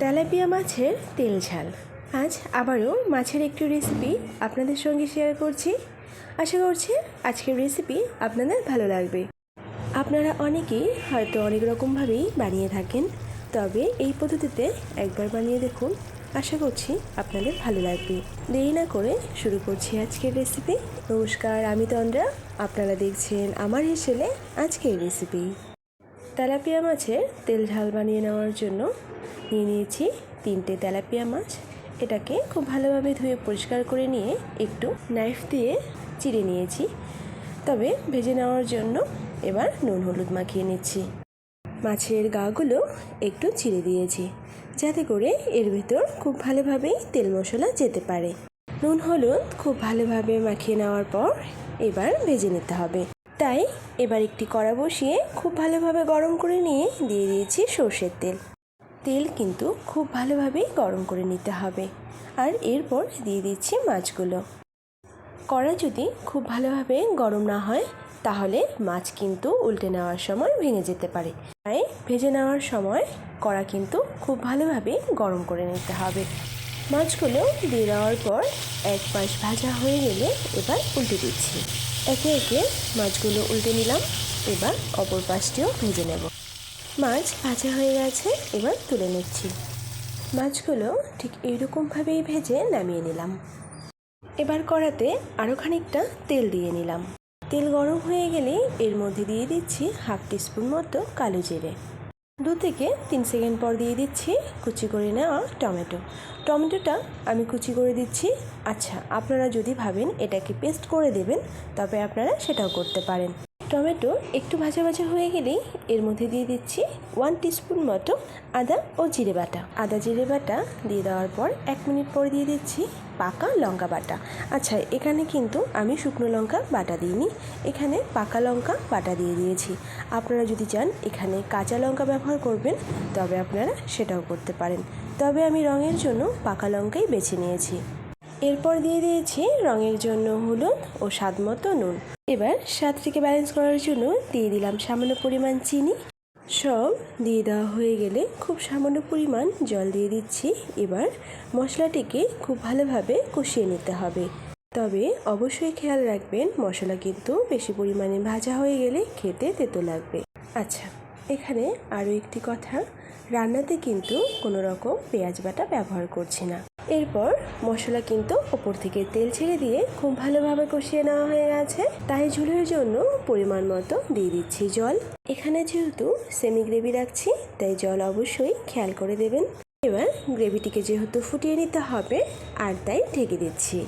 Tilapia মাছের তেল ঝাল। আজ আবারও মাছের একটি রেসিপি আপনাদের সঙ্গে শেয়ার করছি। আশা করছি আজকের রেসিপি আপনাদের ভালো লাগবে। আপনারা অনেকেই হয়তো অনেক রকমভাবেই বানিয়ে থাকেন, তবে এই পদ্ধতিতে একবার বানিয়ে দেখুন। আশা করছি আপনাদের ভালো লাগবে। দেরি না করে শুরু করছি আজকের রেসিপি নমস্কার, আমি তন্দ্রা। আপনারা দেখছেন আমার হেসেলে আজকের রেসিপি তেলাপিয়া মাছের তেল ঝাল বানিয়ে নেওয়ার জন্য নিয়ে নিয়েছি তিনটে তেলাপিয়া মাছ। এটাকে খুব ভালোভাবে ধুয়ে পরিষ্কার করে নিয়ে একটু নাইফ দিয়ে চিড়ে নিয়েছি। তবে ভেজে নেওয়ার জন্য এবার নুন হলুদ মাখিয়ে নিচ্ছি। মাছের গাগুলো একটু চিড়ে দিয়েছি যাতে করে এর ভিতর খুব ভালোভাবেই তেল মশলা যেতে পারে। নুন হলুদ খুব ভালোভাবে মাখিয়ে নেওয়ার পর এবার ভেজে নিতে হবে। তাই এবার একটি কড়া বসিয়ে খুব ভালোভাবে গরম করে নিয়ে দিয়ে দিয়েছি সর্ষের তেল। তেল কিন্তু খুব ভালোভাবেই গরম করে নিতে হবে। আর এরপর দিয়ে দিচ্ছি মাছগুলো। কড়া যদি খুব ভালোভাবে গরম না হয়, তাহলে মাছ কিন্তু উল্টে নেওয়ার সময় ভেঙে যেতে পারে। তাই ভেজে নেওয়ার সময় কড়া কিন্তু খুব ভালোভাবে গরম করে নিতে হবে। মাছগুলো দিয়ে দেওয়ার পর এক পাশ ভাজা হয়ে গেলে এবার উল্টে দিচ্ছি। একে একে মাছগুলো উল্টে নিলাম, এবার অপর পাশটিও ভেজে নেব। মাছ ভাজা হয়ে গেছে, এবার তুলে নিচ্ছি। মাছগুলো ঠিক এইরকমভাবেই ভেজে নামিয়ে নিলাম। এবার কড়াতে আরও খানিকটা তেল দিয়ে নিলাম। তেল গরম হয়ে গেলে এর মধ্যে দিয়ে দিচ্ছি হাফ টিস্পুন মতো কালো জিরে। দু থেকে তিন সেকেন্ড পর দিয়ে দিচ্ছি কুচি করে নেওয়া টমেটো। টমেটোটা আমি কুচি করে দিচ্ছি। আচ্ছা আপনারা যদি ভাবেন এটাকে পেস্ট করে দেবেন, তবে আপনারা সেটাও করতে পারেন। টমেটো একটু ভাজা ভাজা হয়ে গেলেই এর মধ্যে দিয়ে দিচ্ছি ওয়ান টিস্পুন মতো আদা ও জিরে বাটা। আদা, জিরে বাটা দিয়ে দেওয়ার পর এক মিনিট পর দিয়ে দিচ্ছি পাকা লঙ্কা বাটা। আচ্ছা এখানে কিন্তু আমি শুকনো লঙ্কা বাটা দিইনি। এখানে পাকা লঙ্কা বাটা দিয়ে দিয়েছি। আপনারা যদি চান এখানে কাঁচা লঙ্কা ব্যবহার করবেন, তবে আপনারা সেটাও করতে পারেন। তবে আমি রঙের জন্য পাকা লঙ্কাই বেছে নিয়েছি। এরপর দিয়ে দিয়েছি রঙের জন্য হলুদ ও স্বাদ মতো নুন। এবার স্বাদটিকে ব্যালেন্স করার জন্য দিয়ে দিলাম সামান্য পরিমাণ চিনি। সব দিয়ে দেওয়া হয়ে গেলে খুব সামান্য পরিমাণ জল দিয়ে দিচ্ছি। এবার মশলাটিকে খুব ভালোভাবে কষিয়ে নিতে হবে। তবে অবশ্যই খেয়াল রাখবেন, মশলা কিন্তু বেশি পরিমাণে ভাজা হয়ে গেলে খেতে তেতো লাগবে। আচ্ছা এখানে আরও একটি কথা। রান্নাতে কিন্তু কোনো রকম পেঁয়াজ বাটা ব্যবহার করছি না। এরপর মশলা কিন্তু ওপর থেকে তেল ছেড়ে দিয়ে খুব ভালোভাবে কষিয়ে নেওয়া হয়ে গেছে। তাই ঝোলের জন্য পরিমাণ মতো দিয়ে দিচ্ছি জল। এখানে যেহেতু সেমি গ্রেভি রাখছি, তাই জল অবশ্যই খেয়াল করে দেবেন। এবার গ্রেভিটিকে যেহেতু ফুটিয়ে নিতে হবে, আর তাই ঢেকে দিচ্ছি।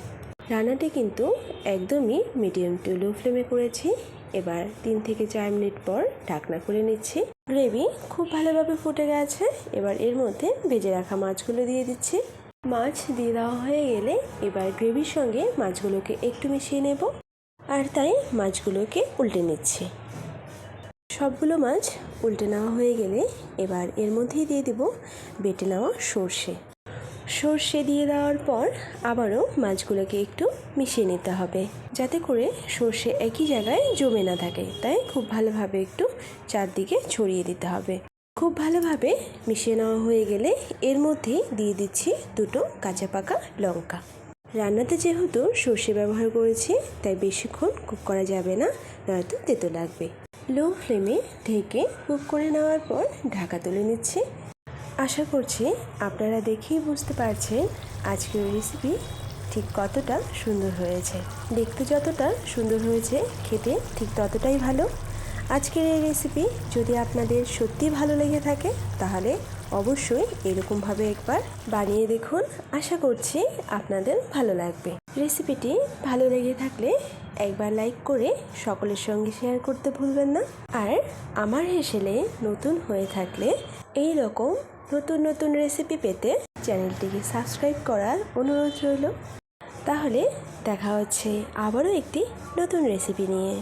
রান্নাটি কিন্তু একদমই মিডিয়াম টু লো ফ্লেমে করেছি। এবার তিন থেকে চার মিনিট পর ঢাকনা খুলে নিচ্ছি। গ্রেভি খুব ভালোভাবে ফুটে গেছে। এবার এর মধ্যে ভেজে রাখা মাছগুলো দিয়ে দিচ্ছি। মাছ দিয়ে দেওয়া হয়ে গেলে এবার গ্রেভির সঙ্গে মাছগুলোকে একটু মিশিয়ে নেব। আর তাই মাছগুলোকে উল্টে নিচ্ছি। সবগুলো মাছ উল্টে নেওয়া হয়ে গেলে এবার এর মধ্যেই দিয়ে দেব বেটে নেওয়া সর্ষে। সর্ষে দিয়ে দেওয়ার পর আবারও মাছগুলোকে একটু মিশিয়ে নিতে হবে। যাতে করে সর্ষে একই জায়গায় জমে না থাকে। তাই খুব ভালোভাবে একটু চারদিকে ছড়িয়ে দিতে হবে। খুব ভালোভাবে মিশিয়ে নেওয়া হয়ে গেলে এর মধ্যে দিয়ে দিচ্ছি দুটো কাঁচা পাকা লঙ্কা। রান্নাতে যেহেতু সর্ষে ব্যবহার করেছি, তাই বেশিক্ষণ কুক করা যাবে না, নয়তো তেতো লাগবে। লো ফ্লেমে ঢেকে কুক করে নেওয়ার পর ঢাকা তুলে নিচ্ছি। আশা করছি আপনারা দেখেই বুঝতে পারছেন আজকের রেসিপি ঠিক কতটা সুন্দর হয়েছে। দেখতে যতটা সুন্দর হয়েছে, খেতে ঠিক ততটাই ভালো। আজকের এই রেসিপি যদি আপনাদের সত্যি ভালো লেগে থাকে, তাহলে অবশ্যই এরকমভাবে একবার বানিয়ে দেখুন। আশা করছি আপনাদের ভালো লাগবে। রেসিপিটি ভালো লেগে থাকলে একবার লাইক করে সকলের সঙ্গে শেয়ার করতে ভুলবেন না। আর আমার হেসেলে নতুন হয়ে থাকলে এই রকম নতুন নতুন রেসিপি পেতে চ্যানেলটিকে সাবস্ক্রাইব করার অনুরোধ রইল। তাহলে দেখা হচ্ছে আবারও একটি নতুন রেসিপি নিয়ে।